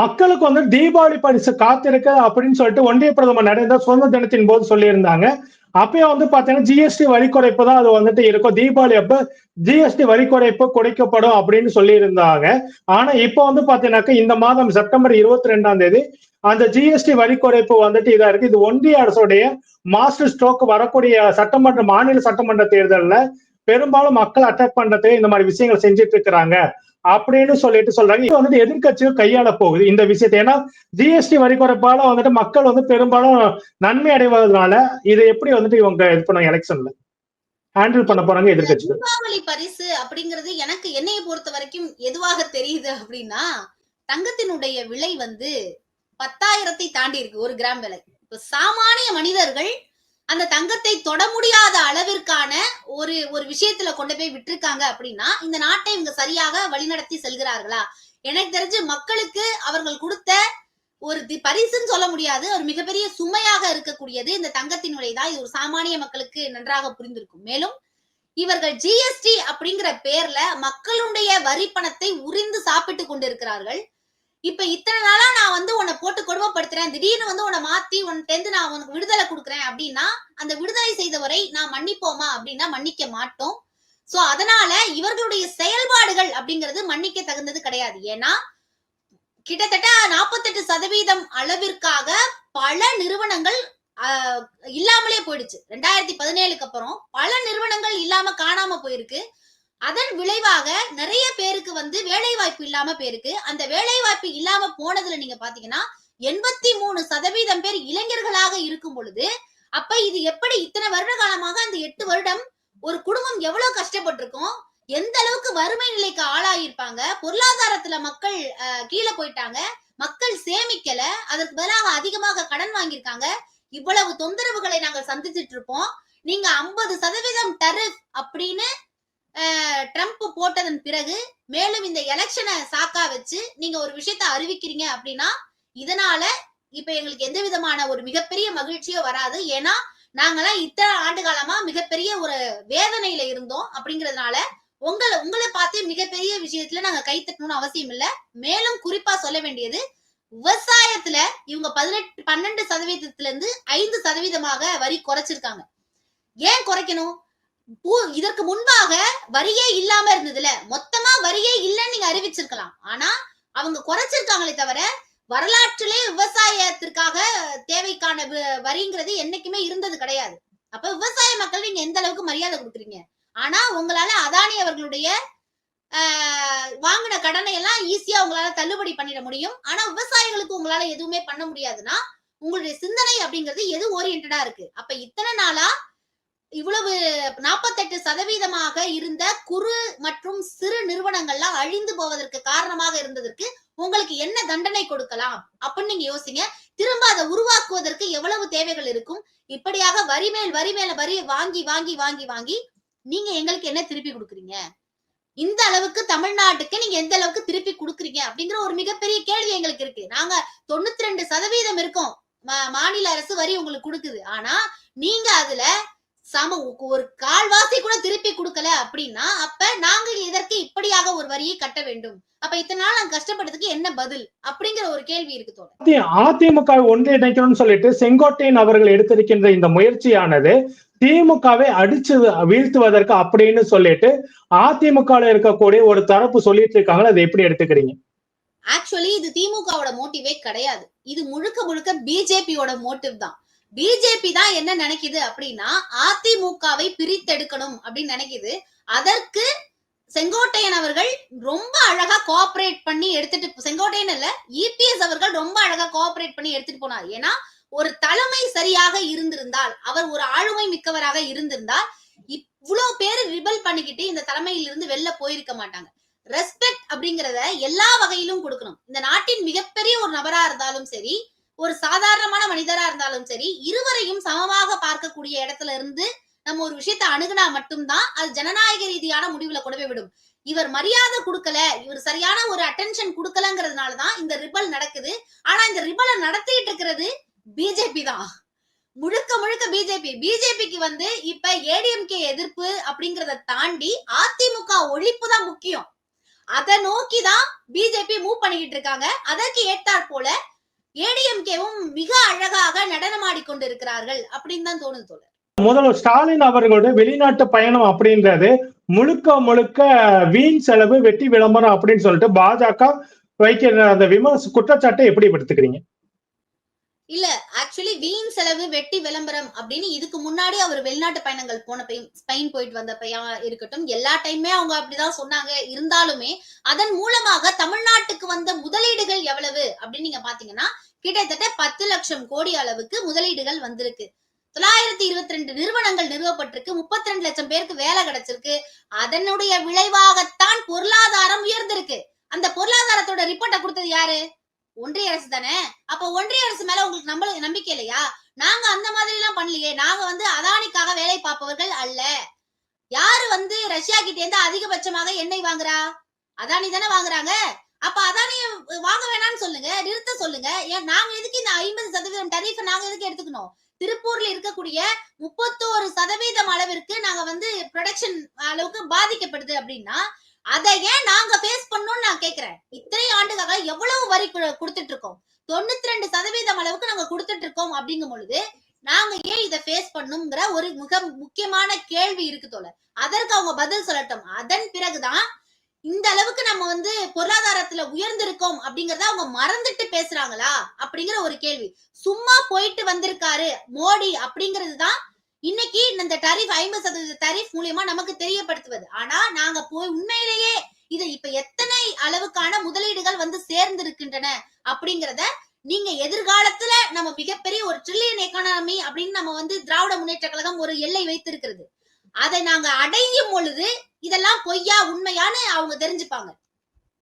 மக்களுக்கு வந்து தீபாவளி பரிசு காத்திருக்கு அப்படின்னு சொல்லிட்டு ஒன்றிய பிரதமர் நரேந்திர சுதந்திர தினத்தின் போது சொல்லியிருந்தாங்க. அப்பயே வந்து பாத்தீங்கன்னா ஜிஎஸ்டி வரி குறைப்பு தான் அது வந்துட்டு இருக்கும். தீபாவளி அப்ப ஜிஎஸ்டி வரி குறைப்பு குறைக்கப்படும் அப்படின்னு சொல்லி இருந்தாங்க ஆனா இப்போ வந்து பாத்தீங்கன்னாக்க இந்த மாதம் செப்டம்பர் இருபத்தி ரெண்டாம் தேதி அந்த ஜிஎஸ்டி வரி குறைப்பு வந்துட்டு இதா இருக்கு. இது ஒன்றிய அரசுடைய மாஸ்டர் ஸ்ட்ரோக் வரக்கூடிய சட்டமன்ற மாநில சட்டமன்ற தேர்தல்ல பெரும்பாலும் மக்கள் அட்டாக் பண்றதுக்கு இந்த மாதிரி விஷயங்கள் செஞ்சுட்டு இருக்கிறாங்க. அப்படின்னு சொல்லிட்டு சொல்றாங்க. இது வந்துட்டு எதிர்கட்சியும் கையாள போகுது இந்த விஷயத்தை. ஏன்னா ஜிஎஸ்டி வரி குறைப்பால வந்துட்டு மக்கள் வந்து பெரும்பாலும் நன்மை அடைவதனால இதை எப்படி வந்துட்டு இவங்க இது பண்ண எலெக்ஷன்ல ஹேண்டில் பண்ண போறாங்க எதிர்கட்சிகள் தீபாவளி பரிசு அப்படிங்கிறது எனக்கு என்னைய பொறுத்த வரைக்கும் எதுவாக தெரியுது அப்படின்னா தங்கத்தினுடைய விலை வந்து பத்தாயிரத்தை தாண்டி இருக்கு ஒரு கிராம் விலை. இப்ப சாமானிய மனிதர்கள் அந்த தங்கத்தை தொட முடியாத அளவிற்கான ஒரு ஒரு விஷயத்துல கொண்டு போய் விட்டுருக்காங்க அப்படின்னா இந்த நாட்டை இவங்க சரியாக வழிநடத்தி செல்கிறார்களா? எனக்கு தெரிஞ்சு மக்களுக்கு அவர்கள் கொடுத்த ஒரு தி- பரிசுன்னு சொல்ல முடியாது. ஒரு மிகப்பெரிய சுமையாக இருக்கக்கூடியது இந்த தங்கத்தின் விலைதான் இது ஒரு சாமானிய மக்களுக்கு நன்றாக புரிந்திருக்கும். மேலும் இவர்கள் ஜிஎஸ்டி அப்படிங்கிற பேர்ல மக்களுடைய வரி பணத்தை உறிந்து சாப்பிட்டு கொண்டிருக்கிறார்கள். இப்ப இத்தனை நாளா நான் வந்து உன்னை போட்டு கொடுமைப்படுத்துறேன். திடீர்னு வந்து உன்னை மாத்தி உன்கிட்ட நான் உனக்கு விடுதலை கொடுக்குறேன் அப்படின்னா அந்த விடுதலை செய்தவரை நான் மன்னிப்போமா அப்படின்னா மன்னிக்க மாட்டோம். சோ அதனால இவர்களுடைய செயல்பாடுகள் அப்படிங்கிறது மன்னிக்க தகுந்தது கிடையாது. ஏன்னா கிட்டத்தட்ட நாற்பத்தெட்டு சதவீதம் அளவிற்காக பல நிறுவனங்கள் இல்லாமலே போயிடுச்சு. ரெண்டாயிரத்தி பதினேழுக்கு அப்புறம் பல நிறுவனங்கள் இல்லாம காணாம போயிருக்கு. அதன் விளைவாக நிறைய பேருக்கு வந்து வேலை வாய்ப்பு இல்லாம போயிருக்கு. அந்த வேலை வாய்ப்பு இல்லாம போனதுல நீங்க பாத்தீங்கன்னா எண்பத்தி மூணு சதவீதம் பேர் இளைஞர்களாக இருக்கும் பொழுது அப்ப இது எப்படி இத்தனை வருட காலமாக அந்த எட்டு வருடம் ஒரு குடும்பம் எவ்வளவு கஷ்டப்பட்டிருக்கும்? எந்த அளவுக்கு வறுமை நிலைக்கு ஆளாயிருப்பாங்க? பொருளாதாரத்துல மக்கள் அஹ், கீழே போயிட்டாங்க. மக்கள் சேமிக்கல. அதற்கு பதிலாக அதிகமாக கடன் வாங்கியிருக்காங்க. இவ்வளவு தொந்தரவுகளை நாங்கள் சந்திச்சிட்டு இருப்போம் நீங்க ஐம்பது சதவீதம் டரிஃப் அப்படின்னு ட்ரம்ப் போட்டதன் பிறகு மேலும் இந்த எலெக்ஷனை சாக்கா வச்சு நீங்க ஒரு விஷயத்த அறிவிக்கிறீங்க அப்படின்னா இதனால இப்ப எங்களுக்கு எந்த விதமான ஒரு மிகப்பெரிய மகிழ்ச்சியோ வராது. ஏன்னா நாங்கெல்லாம் இத்தனை ஆண்டு காலமா மிகப்பெரிய ஒரு வேதனையில இருந்தோம் அப்படிங்கறதுனால உங்களை உங்களை பார்த்து மிகப்பெரிய விஷயத்துல நாங்க கை தட்டணும்னு அவசியம் இல்ல. மேலும் குறிப்பா சொல்ல வேண்டியது விவசாயத்துல இவங்க பதினெட்டு பன்னெண்டு சதவீதத்துல இருந்து ஐந்து சதவீதமாக வரி குறைச்சிருக்காங்க. ஏன் குறைக்கணும்? இதற்கு முன்பாக வரியே இல்லாம இருந்ததுல. மொத்தமா வரியே இல்லைன்னு நீங்க அறிவிச்சிருக்கலாம். ஆனா அவங்க குறைச்சிருக்காங்களே தவிர வரலாற்றிலே விவசாயத்திற்காக தேவைக்கான வ- வரிங்கிறது என்னைக்குமே இருந்தது கிடையாது. அப்ப விவசாய மக்கள் நீங்க எந்த அளவுக்கு மரியாதை கொடுக்குறீங்க? ஆனா உங்களால அதானி அவர்களுடைய ஆஹ், வாங்கின கடனை எல்லாம் ஈஸியா உங்களால தள்ளுபடி பண்ணிட முடியும். ஆனா விவசாயிகளுக்கு உங்களால எதுவுமே பண்ண முடியாதுன்னா உங்களுடைய சிந்தனை அப்படிங்கிறது எது ஓரியன்டா இருக்கு? அப்ப இத்தனை நாளா இவ்வளவு நாற்பத்தெட்டு சதவீதமாக இருந்த குறு மற்றும் சிறு நிறுவனங்கள்லாம் அழிந்து போவதற்கு காரணமாக இருந்ததற்கு உங்களுக்கு என்ன தண்டனை கொடுக்கலாம்? அப்படின்னு நீங்க யோசிங்க. திரும்ப அதை உருவாக்குவதற்கு எவ்வளவு தேவைகள் இருக்கும்? இப்படியாக வரி மேல் வரி மேல வரி வாங்கி வாங்கி வாங்கி வாங்கி நீங்க எங்களுக்கு என்ன திருப்பி கொடுக்குறீங்க? இந்த அளவுக்கு தமிழ்நாட்டுக்கு நீங்க எந்த அளவுக்கு திருப்பி கொடுக்குறீங்க? அப்படிங்கிற ஒரு மிகப்பெரிய கேள்வி எங்களுக்கு இருக்கு. நாங்க தொண்ணூத்தி ரெண்டு சதவீதம் இருக்கோம். மா- மாநில அரசு வரி உங்களுக்கு கொடுக்குது. ஆனா நீங்க அதுல சம ஒரு கால்வாசி கூட திருப்பி கொடுக்கல அப்படின்னா அப்ப நாங்க இதற்கு இப்படியாக ஒரு வரியை கட்ட வேண்டும். அப்ப இத்தனை நாள் நாங்க கஷ்டப்பட்டதுக்கு என்ன பதில்? அப்படிங்கிற ஒரு கேள்வி இருக்கு தோழர். அதி- அதிமுக ஒன்றிணைக்கணும்னு சொல்லிட்டு செங்கோட்டையன் அவர்கள் எடுத்திருக்கின்ற இந்த முயற்சியானது திமுகவை அடிச்சு வீழ்த்துவதற்கு அப்படின்னு சொல்லிட்டு அதிமுக இருக்கக்கூடிய ஒரு தரப்பு சொல்லிட்டு இருக்காங்களா? அதை எப்படி எடுத்துக்கிறீங்க? ஆக்சுவலி இது திமுகவோட மோட்டிவே கிடையாது. இது முழுக்க முழுக்க பிஜேபியோட மோட்டிவ் தான். பிஜேபி தான் என்ன நினைக்குது அப்படின்னா அதிமுகவை பிரித்தெடுக்கணும் அப்படின்னு நினைக்குது. அதற்கு செங்கோட்டையன் அவர்கள் ரொம்ப அழகா கோஆபரேட் பண்ணி எடுத்துட்டு செங்கோட்டையன் இல்ல இபிஎஸ் அவர்கள் ரொம்ப அழகா கோஆபரேட் பண்ணி எடுத்துட்டு போனார். ஏன்னா ஒரு தலைமை சரியாக இருந்திருந்தால் அவர் ஒரு ஆளுமை மிக்கவராக இருந்திருந்தால் இவ்வளவு பேர் ரிபல் பண்ணிக்கிட்டு இந்த தலைமையிலிருந்து வெளில போயிருக்க மாட்டாங்க. ரெஸ்பெக்ட் அப்படிங்கறத எல்லா வகையிலும் கொடுக்கணும். இந்த நாட்டின் மிகப்பெரிய ஒரு நபரா இருந்தாலும் சரி ஒரு சாதாரணமான மனிதரா இருந்தாலும் சரி இருவரையும் சமமாக பார்க்கக்கூடிய இடத்துல இருந்து நம்ம ஒரு விஷயத்த அணுகுனா மட்டும்தான் அது ஜனநாயக ரீதியான முடிவுல கொண்டு போய் விடும். இவர் மரியாதை கொடுக்கல இவர் சரியான ஒரு அட்டென்ஷன் கொடுக்கலங்கிறதுனாலதான் இந்த ரிபல் நடக்குது. ஆனா இந்த ரிபலை நடத்திட்டு இருக்கிறது பிஜேபி தான். முழுக்க முழுக்க பிஜேபி பிஜேபிக்கு வந்து இப்ப ஏடிஎம்கே எதிர்ப்பு அப்படிங்கறத தாண்டி அதிமுக ஒழிப்பு தான் முக்கியம். அதை நோக்கி தான் பிஜேபி மூவ் பண்ணிக்கிட்டு இருக்காங்க. அதற்கு ஏற்றாற் போல ஏடிஎம்கேவும் மிக அழகாக நடனமாடி கொண்டிருக்கிறார்கள் அப்படின்னு தான் தோணுது தோழர். முதல்வர் ஸ்டாலின் அவர்களுடைய வெளிநாட்டு பயணம் அப்படின்றது முழுக்க முழுக்க வீண் செலவு வெட்டி விளம்பரம் அப்படின்னு சொல்லிட்டு பாஜக வைக்கிற அந்த விமர்ச குற்றச்சாட்டை எப்படி எடுத்துக்கிறீங்க? இல்ல ஆக்சுவலி வீண் செலவு வெட்டி விளம்பரம் அப்படின்னு இதுக்கு முன்னாடி அவர் வெளிநாட்டு பயணங்கள் போனப்பையும் ஸ்பெயின் போயிட்டு வந்தப்பையா இருக்கட்டும் எல்லா டைமே அவங்க அப்படிதான் சொன்னாங்க. இருந்தாலுமே அதன் மூலமாக தமிழ்நாட்டுக்கு வந்த முதலீடுகள் எவ்வளவு அப்படின்னு நீங்க பாத்தீங்கன்னா கிட்டத்தட்ட பத்து லட்சம் கோடி அளவுக்கு முதலீடுகள் வந்திருக்கு. தொள்ளாயிரத்தி இருபத்தி ரெண்டு நிறுவனங்கள் நிறுவப்பட்டிருக்கு. முப்பத்தி ரெண்டு லட்சம் பேருக்கு வேலை கிடைச்சிருக்கு. அதனுடைய விளைவாகத்தான் பொருளாதாரம் உயர்ந்திருக்கு. அந்த பொருளாதாரத்தோட ரிப்போர்ட்டை கொடுத்தது யாரு? ஒன்றிய அரசு தானே? அப்ப ஒன்றிய அரசு மேல உங்களுக்கு நம்ப நம்பிக்கை இல்லையா? நாங்க அந்த மாதிரி எல்லாம் பண்ணலையே. நாங்க வந்து அதானிக்காக வேலை பார்ப்பவர்கள் அல்ல. யாரு வந்து ரஷ்யா கிட்ட இருந்து அதிகபட்சமாக எண்ணெய் வாங்குறா? அதானி தானே வாங்குறாங்க. அப்ப அதானிய வாங்க வேணாம்னு சொல்லுங்க. நிறுத்த சொல்லுங்க. ஏன் நாங்க எதுக்கு இந்த ஐம்பது சதவீதம் டரீஃப் நாங்க எதுக்கு எடுத்துக்கணும்? திருப்பூர்ல இருக்கக்கூடிய முப்பத்தோரு சதவீதம் அளவிற்கு நாங்க வந்து ப்ரொடக்ஷன் அளவுக்கு பாதிக்கப்படுது அப்படின்னா அதை ஏன் நாங்க ஃபேஸ் பண்ணணும்னு நான் கேக்குறேன். இத்தனை ஆண்டுகளாக எவ்வளவு வரி கு- கொடுத்துட்டு இருக்கோம் தொண்ணூத்தி ரெண்டு சதவீதம் அளவுக்கு நாங்க கொடுத்துட்டு இருக்கோம் அப்படிங்கும் பொழுது நாங்க ஏன் இதை ஃபேஸ் பண்ணுங்கிற ஒரு மிக முக்கியமான கேள்வி இருக்கு தோல அதற்கு அவங்க பதில் சொல்லட்டும். அதன் பிறகுதான் இந்த அளவுக்கு நம்ம வந்து பொருளாதாரத்துல உயர்ந்திருக்கோம் அப்படிங்கறத அவங்க மறந்துட்டு பேசுறாங்களா அப்படிங்கிற ஒரு கேள்வி. சும்மா போயிட்டு வந்திருக்காரு மோடி அப்படிங்கிறது தான் இன்னைக்கு இந்த டரிஃப் ஐம்பது சதவீத டரிஃப் மூலியமா நமக்கு தெரியப்படுத்துவது. ஆனா நாங்க போய் உண்மையிலேயே இது இப்ப எத்தனை அளவுக்கான முதலீடுகள் வந்து சேர்ந்திருக்கின்றன அப்படிங்கறத நீங்க எதிர்காலத்துல நம்ம மிகப்பெரிய ஒரு ட்ரில்லியன் எக்கானமி அப்படின்னு நம்ம வந்து திராவிட முன்னேற்ற கழகம் ஒரு எல்லை வைத்திருக்கிறது. அதை நாங்க அடையும் பொழுது இதெல்லாம் பொய்யா உண்மையான்னு அவங்க தெரிஞ்சுப்பாங்க.